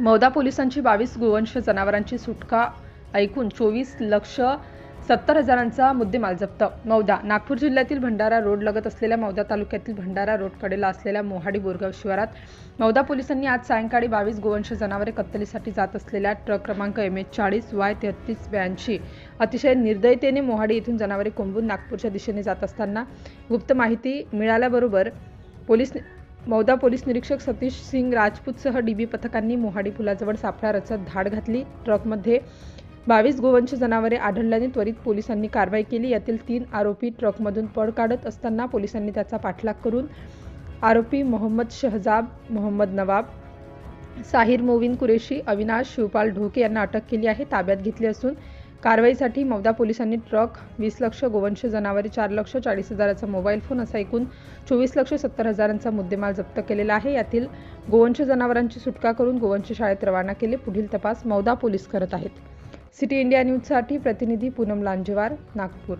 मौदा पोलिसांची बावीस गोवंश जनावरांची सुटका ऐकून चोवीस लक्ष सत्तर हजारांचा मुद्देमाल जप्त. मौदा नागपूर जिल्ह्यातील भंडारा रोड लगत असलेल्या मौदा तालुक्यातील भंडारा रोड कडेला असलेल्या मोहाडी बोरगाव शिवारात मौदा पोलिसांनी आज सायंकाळी बावीस गोवंश जनावरे कत्तलीसाठी जात असलेल्या ट्रक क्रमांक एम एच चाळीस वाय तेहतीस ब्याऐंशी अतिशय निर्दयतेने मोहाडी येथून जनावरे कोंबून नागपूरच्या दिशेने जात असताना गुप्त माहिती मिळाल्याबरोबर पोलीस मौदा पोलीस निरीक्षक सतीश सिंग राजपूतसह डीबी पथकांनी मोहाडी पुलाजवळ सापळा रचत धाड घातली. ट्रकमध्ये बावीस गोवंश जनावरे आढळल्याने त्वरित पोलिसांनी कारवाई केली. यातील तीन आरोपी ट्रकमधून पळ काढत असताना पोलिसांनी त्याचा पाठलाग करून आरोपी मोहम्मद शहजाब मोहम्मद नवाब साहिर मोविन कुरेशी अविनाश शिवपाल ढोके यांना अटक केली आहे. ताब्यात घेतली असून कारवाईसाठी मौदा पोलिसांनी ट्रक वीस लक्ष गोवंश जनावरे चार लक्ष चाळीस हजाराचा मोबाईल फोन असा एकूण चोवीस लक्ष सत्तर हजारांचा मुद्देमाल जप्त केलेला आहे. यातील गोवंश जनावरांची सुटका करून गोवंश शाळेत रवाना केले. पुढील तपास मौदा पोलीस करत आहेत. सिटी इंडिया न्यूजसाठी प्रतिनिधी पूनम लांजेवार नागपूर.